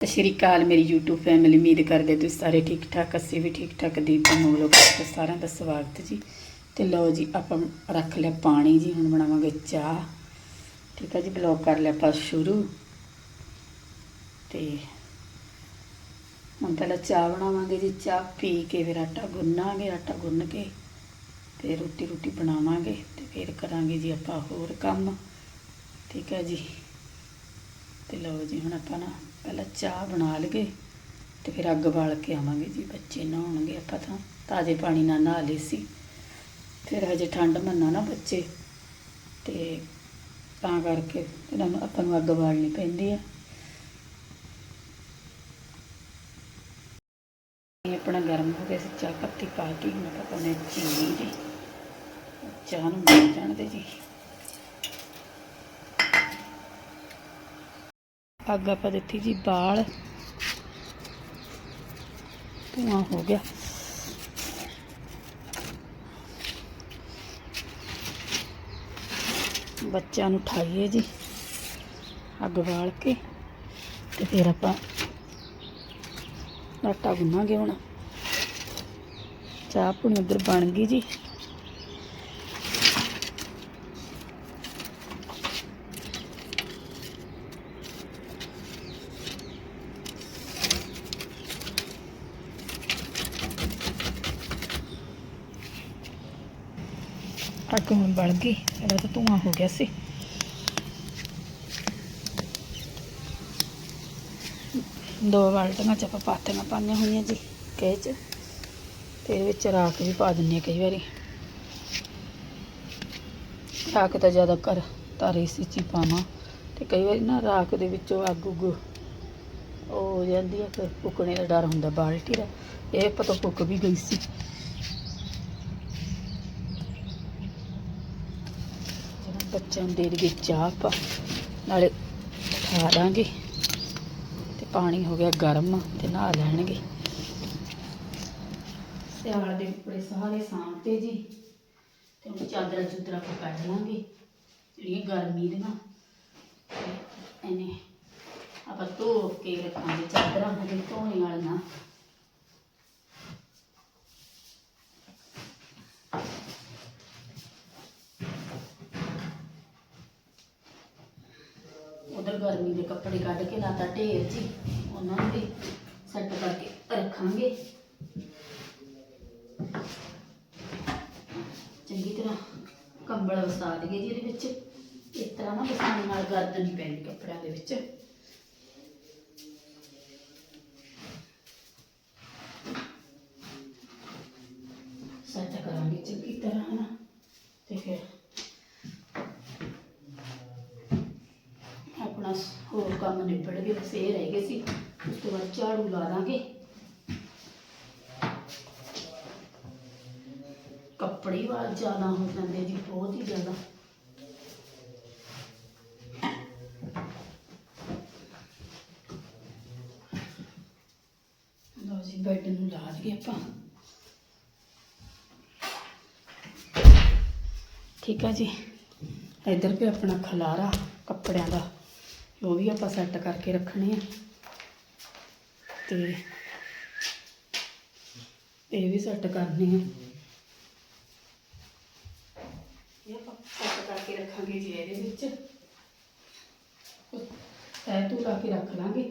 ਸਤਿ ਸ਼੍ਰੀ ਅਕਾਲ ਮੇਰੀ YouTube family ਉਮੀਦ ਕਰਦੇ ਤੁਸੀਂ ਸਾਰੇ ਠੀਕ ਠਾਕ, ਅਸੀਂ ਵੀ ਠੀਕ ਠਾਕ। ਦੀਪ ਮੋਲੋ ਤੇ ਸਾਰਿਆਂ ਦਾ ਸਵਾਗਤ ਜੀ। ਤੇ ਲਓ ਜੀ, ਆਪਾਂ ਰੱਖ ਲਿਆ ਪਾਣੀ ਜੀ, ਹੁਣ ਬਣਾਵਾਂਗੇ ਚਾਹ। ਠੀਕ ਹੈ ਜੀ ਬਲੌਗ ਕਰ ਲਿਆ ਆਪਾਂ ਸ਼ੁਰੂ। ਤੇ ਹੁਣ ਪਹਿਲਾਂ ਚਾਹ ਬਣਾਵਾਂਗੇ ਜੀ। ਚਾਹ ਪੀ ਕੇ ਫਿਰ ਆਟਾ ਗੁੰਨਾਂਗੇ, ਆਟਾ ਗੁੰਨ ਕੇ ਫਿਰ ਰੋਟੀ ਰੋਟੀ ਬਣਾਵਾਂਗੇ ਤੇ ਫਿਰ ਕਰਾਂਗੇ ਜੀ ਆਪਾਂ ਹੋਰ ਕੰਮ। ਠੀਕ ਹੈ ਜੀ। ਤੇ ਲਓ ਜੀ, ਹੁਣ ਆਪਾਂ ਨਾ ਪਹਿਲਾਂ ਚਾਹ ਬਣਾ ਲਈਏ ਤੇ ਫਿਰ ਅੱਗ ਬਾਲ ਕੇ ਆਵਾਂਗੇ ਜੀ, ਬੱਚੇ ਨਹਾਉਣਗੇ, ਆਪਾਂ ਤਾਂ ਤਾਜ਼ੇ ਪਾਣੀ ਨਾਲ ਨਹਾ ਲਏ ਸੀ। ਫਿਰ ਹਜੇ ਠੰਡ ਮੰਨਾ ਨਾ ਬੱਚੇ, ਤੇ ਤਾਂ ਕਰਕੇ ਇਹਨਾਂ ਨੂੰ ਆਪਾਂ ਨੂੰ ਅੱਗ ਬਾਲਣੀ ਪੈਂਦੀ ਆ। ਇਹ ਆਪਣਾ ਗਰਮ ਹੋ ਗਿਆ ਸੀ, ਚਾਹ ਪੱਤੀ ਪਾ ਕੇ, ਹੁਣ ਆਪਾਂ ਪਾਉਂਦੇ ਹਾਂ ਚੀਨੀ ਜੀ। ਚਾਹ ਨੂੰ ਮਿਲ ਜਾਣ ਦੇ ਜੀ। ਅੱਗ ਆਪਾਂ ਦਿੱਤੀ ਜੀ ਬਾਲ। ਧੂਆਂ ਹੋ ਗਿਆ। ਬੱਚਿਆਂ ਨੂੰ ਉਠਾਈਏ ਜੀ, ਅੱਗ ਬਾਲ ਕੇ ਤੇ ਫਿਰ ਆਪਾਂ ਆਟਾ ਗੁੰਨਾਂਗੇ ਹੁਣ। ਚਾਹ ਪੁਣੀ ਉਧਰ ਬਣ ਗਈ ਜੀ। ਅੱਗ ਹੁਣ ਗਈ। ਇਹਦਾ ਤਾਂ ਧੂਆਂ ਹੋ ਗਿਆ ਸੀ। ਦੋ ਬਾਲਟੀਆਂ ਚ ਆਪਾਂ ਪਾਥੀਆਂ ਪਾਈਆਂ ਹੋਈਆਂ ਜੀ, ਕਹੇ ਚ। ਤੇ ਵਿੱਚ ਰਾਖ ਵੀ ਪਾ ਦਿੰਨੀ ਆ ਕਈ ਵਾਰੀ। ਰਾਖ ਤਾਂ ਜ਼ਿਆਦਾ ਕਰ, ਤਾਰੇ ਸੀ ਚ ਪਾਵਾਂ। ਤੇ ਕਈ ਵਾਰੀ ਨਾ ਰਾਖ ਦੇ ਵਿੱਚੋਂ ਅੱਗ ਉੱਗ ਉਹ ਹੋ ਜਾਂਦੀ ਆ, ਫਿਰ ਫੁੱਕਣੇ ਦਾ ਡਰ ਹੁੰਦਾ, ਬਾਲਟੀ ਦਾ। ਇਹ ਪਤਾ ਫੁੱਕ ਵੀ ਗਈ ਸੀ। ਬੱਚਿਆਂ ਨੂੰ ਦੇ ਦੇਈਏ ਚਾਹ ਆਪਾਂ। ਨਾਲੇ ਖਾ ਦਾਂਗੇ ਤੇ ਪਾਣੀ ਹੋ ਗਿਆ ਗਰਮ ਤੇ ਨਹਾ ਲੈਣਗੇ। ਸਿਆਲ ਦੇ ਕੱਪੜੇ ਸਾਰੇ ਸਾਂਭਤੇ ਜੀ। ਤੇ ਹੁਣ ਚਾਦਰਾਂ ਚੁਦਰਾਂ ਆਪਾਂ ਕੱਢ ਲਾਂਗੇ, ਜਿਹੜੀਆਂ ਗਰਮੀ ਦੇ ਤੇ ਇਹਨੇ ਆਪਾਂ ਧੋ ਕੇ ਰੱਖਾਂਗੇ ਚਾਦਰਾਂ, ਹਜੇ ਧੋਣੇ ਵਾਲੀਆਂ। ਉਧਰ ਗਰਮੀ ਦੇ ਕੱਪੜੇ ਕੱਢ ਕੇ ਲਾਤਾ ਢੇਰ ਜੀ, ਉਹਨਾਂ ਨੂੰ ਵੀ ਸੈੱਟ ਕਰਕੇ ਰੱਖਾਂਗੇ। ਚੰਗੀ ਤਰ੍ਹਾਂ ਕੰਬਲ ਵਸਾ ਦਈਏ ਜੀ ਇਹਦੇ ਵਿੱਚ। ਇਸ ਤਰ੍ਹਾਂ ਨਾ ਵਸਾਉਣ ਨਾਲ ਗਰਦ ਨਹੀਂ ਪੈਂਦੀ ਕੱਪੜਿਆਂ ਦੇ ਵਿੱਚ। ਸੈੱਟ ਕਰਾਂਗੇ ਚੰਗੀ ਤਰ੍ਹਾਂ ਹਨਾ। ਤੇ ਫਿਰ ਆਪਣਾ ਹੋਰ ਕੰਮ ਨਿਬੜ ਗਏ ਬਸ ਰਹਿ ਗਏ ਸੀ। ਉਸ ਤੋਂ ਬਾਅਦ ਝਾੜੂ ਲਾ ਦਾਂਗੇ। ਕੱਪੜੇ ਵਾਲ ਜ਼ਿਆਦਾ ਹੋ ਜਾਂਦੇ ਜੀ, ਬਹੁਤ ਹੀ ਜ਼ਿਆਦਾ। ਲਓ ਜੀ, ਬੈੱਡ ਨੂੰ ਲਾ ਦਈਏ ਆਪਾਂ। ਠੀਕ ਆ ਜੀ। ਇੱਧਰ ਵੀ ਆਪਣਾ ਖਲਾਰਾ ਕੱਪੜਿਆਂ ਦਾ। ਉਹ ਵੀ ਆਪਾਂ ਸੈੱਟ ਕਰਕੇ ਰੱਖਣੇ ਆ। ਤੇ ਇਹ ਵੀ ਸੈੱਟ ਕਰਨੇ ਆ। ਇਹ ਆਪਾਂ ਸੈੱਟ ਕਰਕੇ ਰੱਖਾਂਗੇ ਜੀ ਇਹਦੇ ਵਿੱਚ। ਤੈ ਤੂੰ ਲਾ ਕੇ ਰੱਖ ਲਾਂਗੇ।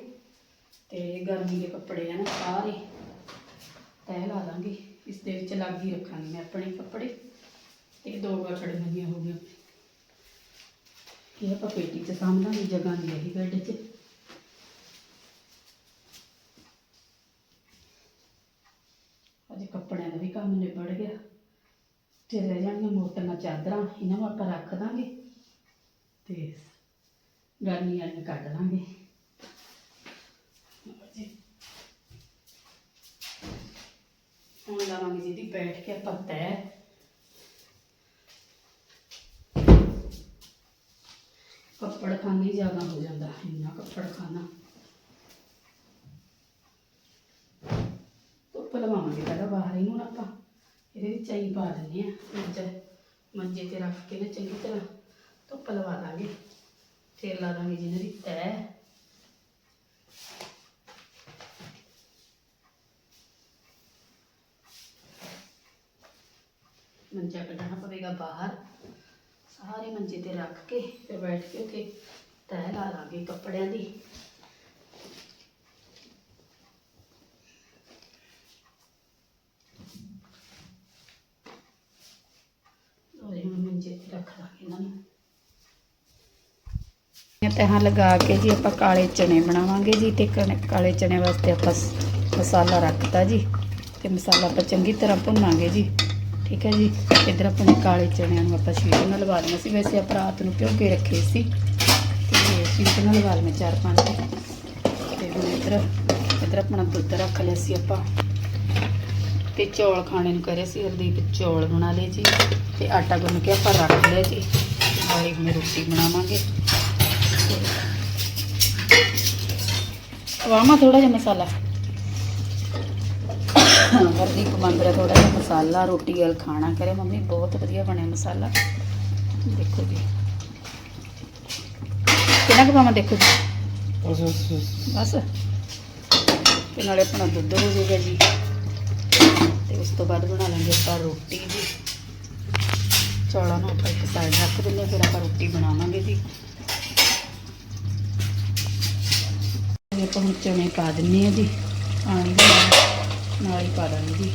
ਤੇ ਗਰਮੀ ਦੇ ਕੱਪੜੇ ਆ ਨਾ ਸਾਰੇ। ਤੈ ਲਾ ਲਾਂਗੇ। ਇਸ ਦੇ ਵਿੱਚ ਲੱਗ ਹੀ ਰੱਖਾਂਗੀ ਮੈਂ ਆਪਣੇ ਕੱਪੜੇ। ਤੇ ਦੋ ਗਠੜ ਮੰਨੀਆਂ ਹੋ ਗਈਆਂ। ਇਹ ਆਪਾਂ ਪੇਟੀ 'ਚ ਸਾਹਮਣੇ ਜਗ੍ਹਾ ਨਹੀਂ ਰਹੀ ਬੈੱਡ 'ਚ। ਅਜੇ ਕੱਪੜਿਆਂ ਦਾ ਵੀ ਕੰਮ ਨਿਬੜ ਗਿਆ। ਤੇ ਰਹਿ ਜਾਣਗੀਆਂ ਮੋਟੀਆਂ ਚਾਦਰਾਂ, ਇਹਨਾਂ ਨੂੰ ਆਪਾਂ ਰੱਖ ਦਾਂਗੇ। ਤੇ ਗਰਮੀ ਵਾਲੀਆਂ ਕੱਢ ਲਾਂਗੇ। ਲਓ ਜੀ। ਹੁਣ ਲਾਵਾਂਗੇ ਜੀ ਬੈਠ ਕੇ ਆਪਾਂ ਤੈਅ ਕੱਪੜ ਖਾਨੇ ਜ਼ਿਆਦਾ ਹੋ ਜਾਂਦਾ ਇੰਨਾ ਕੱਪੜ ਖਾਨਾ ਧੁੱਪ ਲਵਾਵਾਂਗੇ ਪਹਿਲਾਂ ਬਾਹਰ ਇਹਨੂੰ ਆਪਾਂ। ਇਹਦੇ ਵਿੱਚ ਆਈ ਪਾ ਦਿੰਦੇ ਆ ਮੰਜੇ ਮੰਜੇ ਤੇ ਰੱਖ ਕੇ ਨਾ ਚੰਗੀ ਤਰ੍ਹਾਂ ਧੁੱਪ ਲਵਾ ਲਾਂਗੇ। ਫੇਰ ਲਾ ਦਾਂਗੇ ਜਿਹਨਾਂ ਦੀ ਤੈ। ਮੰਜਾ ਕੱਢਣਾ ਪਵੇਗਾ ਬਾਹਰ। ਸਾਰੇ ਮੰਜੇ ਤੇ ਰੱਖ ਕੇ ਫਿਰ ਬੈਠ ਕੇ ਉੱਥੇ ਤਹਿ ਲਾ ਲਾਂਗੇ ਕੱਪੜਿਆਂ ਦੀ। ਔਰ ਮੰਜੇ ਤੇ ਰੱਖ ਲਾਂਗੇ ਇਹਨਾਂ ਨੂੰ। ਤਹਾਂ ਲਗਾ ਕੇ ਜੀ ਆਪਾਂ ਕਾਲੇ ਚਣੇ ਬਣਾਵਾਂਗੇ ਜੀ ਤੇ ਕਣ- ਕਾਲੇ ਚਣੇ ਵਾਸਤੇ ਆਪਾਂ ਸ- ਮਸਾਲਾ ਰੱਖਤਾ ਜੀ ਤੇ ਮਸਾਲਾ ਆਪਾਂ ਚੰਗੀ ਤਰ੍ਹਾਂ ਭੁੰਨਾਂਗੇ ਜੀ। ਠੀਕ ਹੈ ਜੀ। ਇਧਰ ਆਪਣੇ ਕਾਲੇ ਚਣਿਆਂ ਨੂੰ ਆਪਾਂ ਸ਼ੀਟ ਨਾਲ ਲਵਾ ਲੈਣਾ ਸੀ। ਵੈਸੇ ਆਪਾਂ ਰਾਤ ਨੂੰ ਭਿਓ ਕੇ ਰੱਖੇ ਸੀ। ਤੇ ਸ਼ੀਟ ਨਾਲ ਲਵਾ ਲੈਣਾ ਚਾਰ ਪੰਜ ਤੇ ਹੁਣ ਇਧਰ ਇਧਰ ਆਪਣਾ ਦੁੱਧ ਰੱਖ ਲਿਆ ਸੀ ਆਪਾਂ। ਤੇ ਚੌਲ ਖਾਣੇ ਨੂੰ ਕਰੇ ਸੀ। ਹਰਦੀਪ ਚੌਲ ਬਣਾ ਲਏ ਜੀ। ਤੇ ਆਟਾ ਗੁੰਨ ਕੇ ਆਪਾਂ ਰੱਖ ਲਿਆ ਜੀ। ਨਾਲੇ ਹੁਣ ਰੋਟੀ ਬਣਾਵਾਂਗੇ। ਵਾਮਾ ਥੋੜਾ ਜਿਹਾ ਮਸਾਲਾ। ਹਰਦੀਪ ਮੰਗ ਰਿਹਾ ਥੋੜਾ ਜਿਹਾ ਮਸਾਲਾ ਰੋਟੀ ਨਾਲ ਖਾਣਾ ਕਰੇ। ਮੰਮੀ ਬਹੁਤ ਵਧੀਆ ਬਣਿਆ ਮਸਾਲਾ। ਦੇਖੋ ਜੀ। ਕਿੰਨਾ ਕੁ ਪਾਵਾਂ ਦੇਖੋ ਜੀ? ਬਸ ਤੇ ਨਾਲੇ ਆਪਣਾ ਦੁੱਧ ਹੋ ਜਾਏਗਾ ਜੀ। ਤੇ ਉਸ ਤੋਂ ਬਾਅਦ ਬਣਾ ਲਾਂਗੇ ਆਪਾਂ ਰੋਟੀ ਜੀ। ਚੌਲਾਂ ਨੂੰ ਆਪਾਂ ਇੱਕ ਸਾਈਡ ਰੱਖ ਦਿੰਦੇ ਫਿਰ ਆਪਾਂ ਰੋਟੀ ਬਣਾਵਾਂਗੇ ਜੀ। ਇਹ ਆਪਾਂ ਹੁਣ ਚਨੇ ਪਾ ਦਿੰਨੇ ਆ ਜੀ। ਪਾਣੀ ਦੇ ਨਾਲ ਹੀ ਪਾ ਦਾਂਗੇ। ਜੀ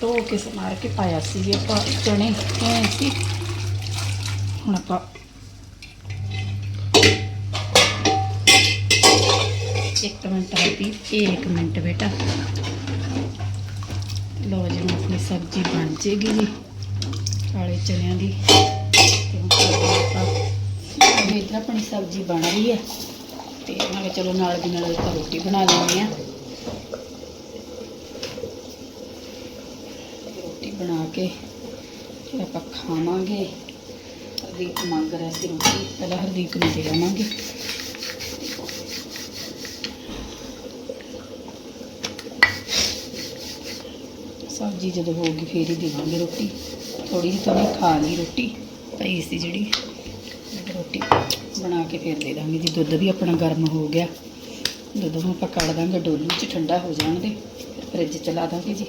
ਧੋ ਕੇ ਸਮਾਰ ਕੇ ਪਾਇਆ ਸੀ ਜੀ ਆਪਾਂ ਚਣੇ ਧੋਏ ਸੀ। ਹੁਣ ਆਪਾਂ ਇੱਕ ਮਿੰਟ ਹੱਪੀ ਇੱਕ ਮਿੰਟ ਬੇਟਾ। ਲੋ ਜੀ ਆਪਣੀ ਸਬਜ਼ੀ ਬਣ ਜੇਗੀ ਜੀ, ਕਾਲੇ ਚਨਿਆਂ ਦੀ। ਤੇ ਹੁਣ ਆਪਾਂ ਇੱਧਰ ਆਪਣੀ ਸਬਜ਼ੀ ਬਣ ਰਹੀ ਹੈ ਤੇ ਮੈਂ ਕਿਹਾ ਚਲੋ ਨਾਲ ਦੀ ਨਾਲ ਆਪਾਂ ਰੋਟੀ ਬਣਾ ਲੈਂਦੇ ਆ। ਬਣਾ ਕੇ ਫਿਰ ਆਪਾਂ ਖਾਵਾਂਗੇ। ਹਰਦੀਪ ਮੰਗ ਰਿਹਾ ਸੀ ਰੋਟੀ। ਪਹਿਲਾਂ ਹਰਦੀਪ ਨੂੰ ਦੇ ਲਵਾਂਗੇ ਸਬਜ਼ੀ ਜਦੋਂ ਹੋਊਗੀ ਫੇਰ ਹੀ ਦੇਵਾਂਗੇ ਰੋਟੀ। ਥੋੜੀ ਜਿਹੀ ਤਾਂ ਖਾ ਲਈ ਰੋਟੀ, ਪਈ ਸੀ ਜਿਹੜੀ। ਰੋਟੀ ਬਣਾ ਕੇ ਫੇਰ ਦੇ ਦਾਂਗੇ। ਜੀ ਦੁੱਧ ਵੀ ਆਪਣਾ ਗਰਮ ਹੋ ਗਿਆ, ਦੁੱਧ ਨੂੰ ਆਪਾਂ ਕੱਢ ਦਾਂਗੇ। ਡੋਲੂ 'ਚ ਠੰਡਾ ਹੋ ਜਾਣ ਦੇ। ਫਿਰ ਫ੍ਰਿਜ 'ਚ ਦਾਂਗੇ ਜੀ।